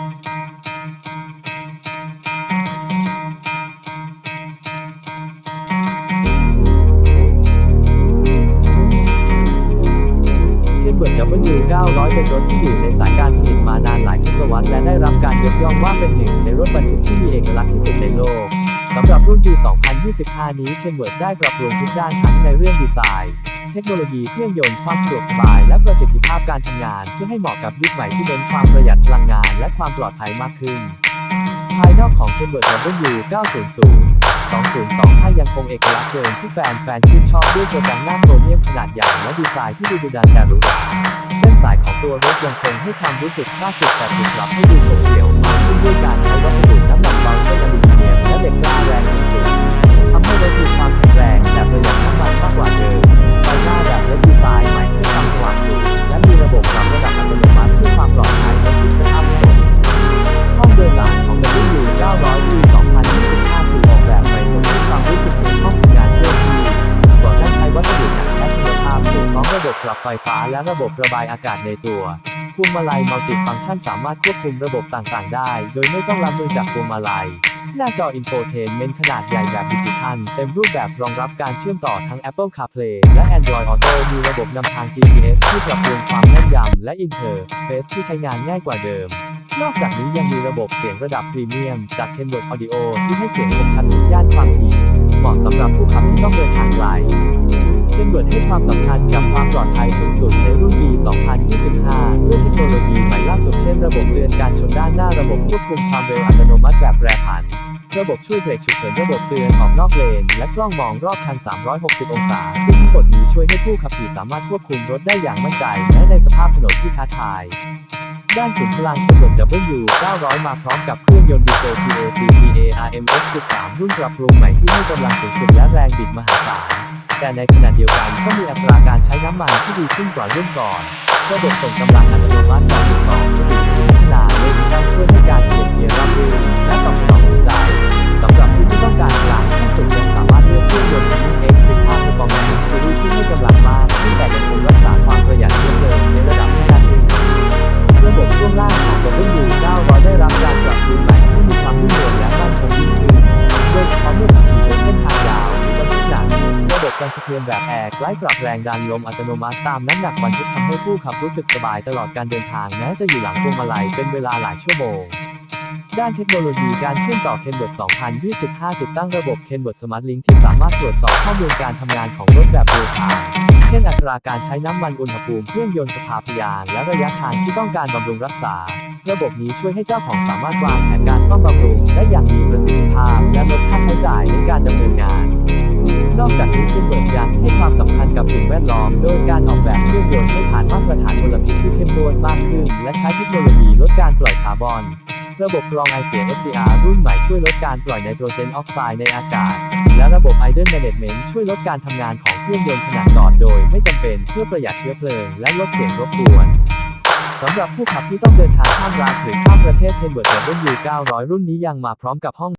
เคนเบิร์ด W900 เป็นรถที่อยู่ในสายการผลิตมานานหลายทศวรรษและได้รับการยกย่องว่าเป็นหนึ่งในรถบรรทุกที่มีเอกลักษณ์ที่สุดในโลก สำหรับรุ่นปี 2025 นี้เคนเบิร์ดได้ปรับปรุงทุกด้านทั้งในเรื่องดีไซน์ เทคโนโลยีเครื่องยนต์ความสะดวกสบายและประสิทธิภาพการทำงาน เพื่อให้เหมาะกับยุคใหม่ที่เน้นความประหยัดพลังงาน และความปลอดภัยมากขึ้น ภายนอกของเคนเบิร์ด W900 2025 ยังคงเอกลักษณ์เดิมที่แฟนๆชื่นชอบด้วยตัวจังหน้าโครเมียมขนาดใหญ่และดีไซน์ที่ดูดุดันแต่หรูหราเส้นสายของตัวรถยังคงให้ความรู้สึกคลาสสิกแต่ถูกปรับให้ดูโฉบเฉี่ยวมากขึ้นด้วยการใช้ ปรับไฟฟ้าและระบบระบายอากาศในตัวพวงมาลัยมัลติฟังก์ชันสามารถควบคุมระบบต่างๆ ได้ โดยไม่ต้องรับมือจากพวงมาลัย หน้าจออินโฟเทนเมนต์ขนาดใหญ่แบบดิจิทัล เต็มรูปแบบรองรับการเชื่อมต่อทั้ง Apple CarPlay และ Android Auto มีระบบนำทาง GPS ที่ปรับปรุงความแม่นยำและอินเทอร์เฟซที่ใช้งานง่ายกว่าเดิม นอกจากนี้ยังมีระบบเสียงระดับพรีเมียม จาก Kenwood Audio ที่ให้เสียงคมชัดทุกย่านความถี่เหมาะสำหรับผู้ขับที่ต้องเดินทางไกล Kenwood ให้ความสำคัญกับความปลอดภัยสูงสุดในรุ่นปี 2025 ด้วยเทคโนโลยีใหม่ล่าสุดเช่นระบบเตือนการชนด้านหน้าระบบควบคุมความเร็วอัตโนมัติแบบแปรผัน ระบบช่วยเบรกฉุกเฉินระบบเตือนออกนอกเลน และกล้องมองรอบคัน 360 องศา ซึ่งทั้งหมดนี้ช่วยให้ผู้ขับขี่สามารถควบคุมรถได้อย่างมั่นใจแม้ในสภาพถนนที่ท้าทายด้านขุนพลัง Kenwood W 900 มาพร้อมกับเครื่องยนต์ดีเซล TACCA RMX 13 รุ่นปรับปรุงใหม่ที่ให้กำลังสูงสุดและแรงบิดมหาศาล แต่ในขณะเดียวกันก็มีอัตราการใช้น้ำมันที่ดีขึ้นกว่าเรื่องก่อน ระบบส่งกำลังอัตโนมัติ สะเทือนแบบแอร์ใกล้ปรับแรงดันลมอัตโนมัติตามน้ำหนักบรรทุกทำให้ผู้ขับรู้สึกสบายตลอดการเดินทางแม้จะอยู่หลังพวงมาลัยเป็นเวลาหลายชั่วโมงด้านเทคโนโลยีการเชื่อมต่อ Kenwood 2025 ติดตั้งระบบ Kenwood Smart Link ที่สามารถตรวจสอบข้อมูลการทำงานของรถแบบเรียลไทม์เช่นอัตราการใช้น้ำมันอุณหภูมิเครื่องยนต์สภาพยาน และระยะทางที่ต้องการบำรุงรักษา ระบบนี้ช่วยให้เจ้าของสามารถวางแผนการซ่อมบำรุงได้อย่างมีประสิทธิภาพ และลดค่าใช้จ่ายในการดำเนินงาน เคนเบิดยังให้ความสำคัญกับสิ่งแวดล้อม โดยการออกแบบเครื่องยนต์ให้ผ่านมาตรฐานมลพิษที่เข้มงวดมากขึ้น และใช้เทคโนโลยีลดการปล่อยคาร์บอนระบบกรองไอเสีย SCR รุ่นใหม่ช่วยลดการปล่อยไนโตรเจนออกไซด์ในอากาศ และระบบ Idle Management ช่วยลดการทำงานของเครื่องยนต์ขณะจอดโดย ไม่จำเป็นเพื่อประหยัดเชื้อเพลิง และลดเสียงรบกวนสำหรับผู้ขับที่ต้องเดินทางข้ามรัฐหรือข้ามประเทศ Kenwood W900 รุ่นนี้ยังมาพร้อมกับห้อง